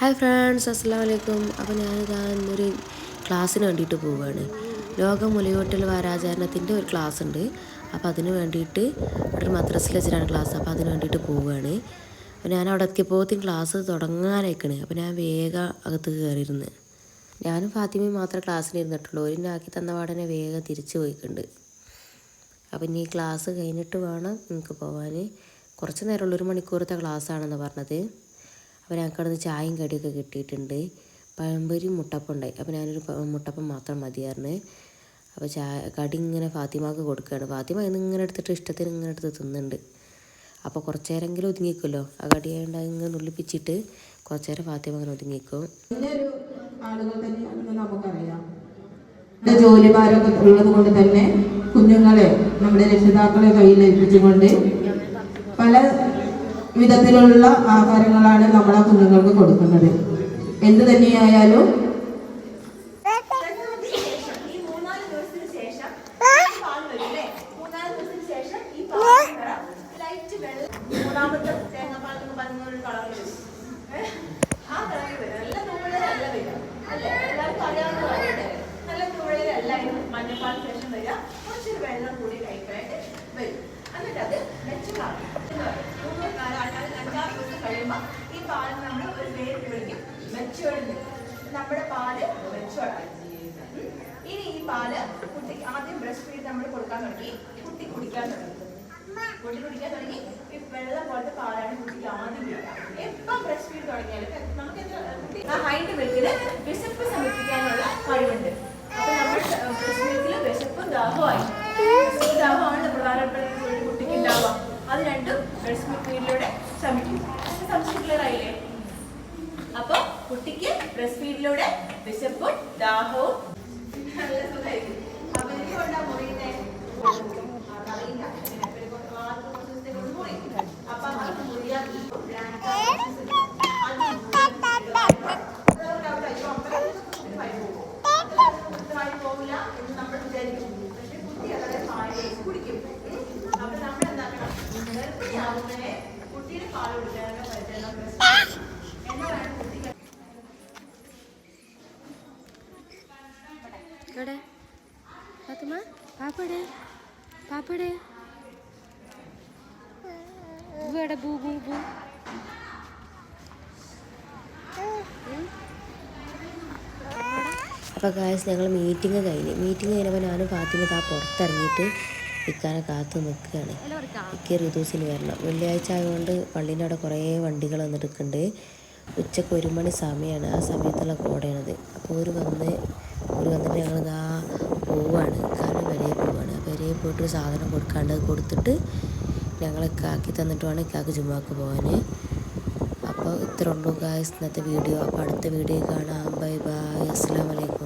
Hi friends അസ്സാം വലൈക്കും അപ്പോൾ ഞാൻ ഇന്നൊരു ക്ലാസ്സിന് വേണ്ടിയിട്ട് പോവുകയാണ് ലോക മുലയോട്ടൽ വാരാചരണത്തിന്റെ ഒരു ക്ലാസ് ഉണ്ട് അപ്പോൾ അതിന് വേണ്ടിയിട്ട് അവിടെ ഒരു മദ്രസിൽ വെച്ചിട്ടാണ് ക്ലാസ്. അപ്പോൾ അതിന് വേണ്ടിയിട്ട് പോവുകയാണ് അപ്പോൾ ഞാൻ അവിടെ എത്തിയപ്പോഴത്തേക്കും ക്ലാസ് തുടങ്ങാനായിക്കണ്. അപ്പോൾ ഞാൻ വേഗം അകത്ത് കയറിയിരുന്നു. ഞാനും ഫാത്തിമയും മാത്രമേ ക്ലാസ്സിന് ഇരുന്നിട്ടുള്ളൂ. ഒരു ആക്കി തന്ന പാടനെ വേഗം തിരിച്ചു പോയിട്ടുണ്ട് അപ്പോൾ ഇനി ക്ലാസ് കഴിഞ്ഞിട്ട് വേണം നിങ്ങൾക്ക് പോകാൻ കുറച്ച് നേരമുള്ള. ഒരു മണിക്കൂറത്തെ ക്ലാസ്സാണെന്ന് പറഞ്ഞത്. അപ്പോൾ ഞങ്ങൾക്ക് അവിടെ ചായയും കടിയൊക്കെ കിട്ടിയിട്ടുണ്ട്. പഴംപൊരി മുട്ടപ്പം ഉണ്ടായി. അപ്പോൾ ഞാനൊരു മുട്ടപ്പം മാത്രം മതിയായിരുന്നു. അപ്പോൾ ചായ കടി ഇങ്ങനെ ഫാത്തിമാക്ക് കൊടുക്കുകയാണ്. ഫാത്തിമ ഇങ്ങനെ എടുത്തിട്ട് ഇഷ്ടത്തിന് ഇങ്ങനെ എടുത്ത് തിന്നുന്നുണ്ട്. അപ്പോൾ കുറച്ച് നേരമെങ്കിലും ഒതുങ്ങിക്കുമല്ലോ ആ കടിയായത് ഇങ്ങനെ നുള്ളിപ്പിച്ചിട്ട് കുറച്ച് നേരം ഫാത്തിമ അങ്ങനെ ഒതുങ്ങിക്കും ജോലിഭാരമൊക്കെ ഉള്ളത് കൊണ്ട് തന്നെ കുഞ്ഞുങ്ങളെ നമ്മുടെ രക്ഷിതാക്കളെ കയ്യിൽ ഏൽപ്പിച്ചുകൊണ്ട് പല വിധത്തിലുള്ള ആഹാരങ്ങളാണ് നമ്മൾ ആ കുഞ്ഞുങ്ങൾക്ക് കൊടുക്കുന്നത്. എന്ത് തന്നെയായാലും ശേഷം വെള്ളം കൂടി കഴിക്കാനായിട്ട് വരും. എന്നിട്ട് അത് വെച്ച് അഞ്ചാറ് ദിവസം കഴിയുമ്പോൾ ഈ പാൽ നമ്മൾ ഒരു പേര് വിളിക്കും മെച്ചുവേർഡ് നമ്മുടെ പാൽ മെച്ചുവേർഡായി ഇനി ഈ പാൽ കുട്ടിക്ക് ആദ്യം ബ്രഷ് ഫീഡ് നമ്മൾ കൊടുക്കാൻ തുടങ്ങി. കുട്ടി കുടിക്കാൻ തുടങ്ങി. കുട്ടി കുടിക്കാൻ തുടങ്ങി ഈ വെള്ളം പോലത്തെ പാലാണ് കുട്ടിക്ക് ആദ്യം കുടിക്കുക എപ്പം ബ്രഷ് ഫീഡ് തുടങ്ങിയാലും നമുക്ക് ഹൈൻഡ് മിൽക്കിന് അപ്പൊ നമ്മൾ എന്താക്കണം ദാഹവും. കുട്ടിയുടെ പാൽ കൊടുക്കാനുള്ള പരിചരണം എന്നാണ് കുട്ടിക്ക് എവിടെ? ഫാത്തിമ? പാപ്പടെ പാപ്പടെ ഇവിടെ ബൂ ബൂ ബൂ അപ്പോൾ കാശ് ഞങ്ങൾ മീറ്റിംഗ് കഴിഞ്ഞ്. മീറ്റിംഗ് കഴിഞ്ഞപ്പോൾ ഞാനും ഫാത്തിമ ആ പുറത്തിറങ്ങിയിട്ട് ഇക്കാനെ കാത്തു നിൽക്കുകയാണ് ഇക്ക് ഋതുസിന് വരണം. വെള്ളിയാഴ്ച ആയതുകൊണ്ട് പള്ളീന്റെ അവിടെ കുറേ വണ്ടികൾ വന്നിട്ടുണ്ട് ഉച്ചയ്ക്ക് ഒരു മണി സമയമാണ് ആ സമയത്തുള്ള കോടയാണത്. അപ്പോൾ ഒരു വന്ന് ഒരു വന്നിട്ട് ഞങ്ങൾ ഇതാ പോവാണ്. കാരണം വരയെ പോവാണ്. വരയെ പോയിട്ട് ഒരു സാധനം കൊടുക്കാണ്ട് കൊടുത്തിട്ട് ഞങ്ങൾ കാക്കി തന്നിട്ട് വേണം ഇക്കാക്ക് ജുമാക്ക് പോകാൻ അപ്പോൾ ഇത്ര ഉള്ളൂ ഗായ്സ് ഇന്നത്തെ വീഡിയോ അപ്പോൾ അടുത്ത വീഡിയോ കാണാം. ബൈ ബൈ അസ്സാം വലൈക്കും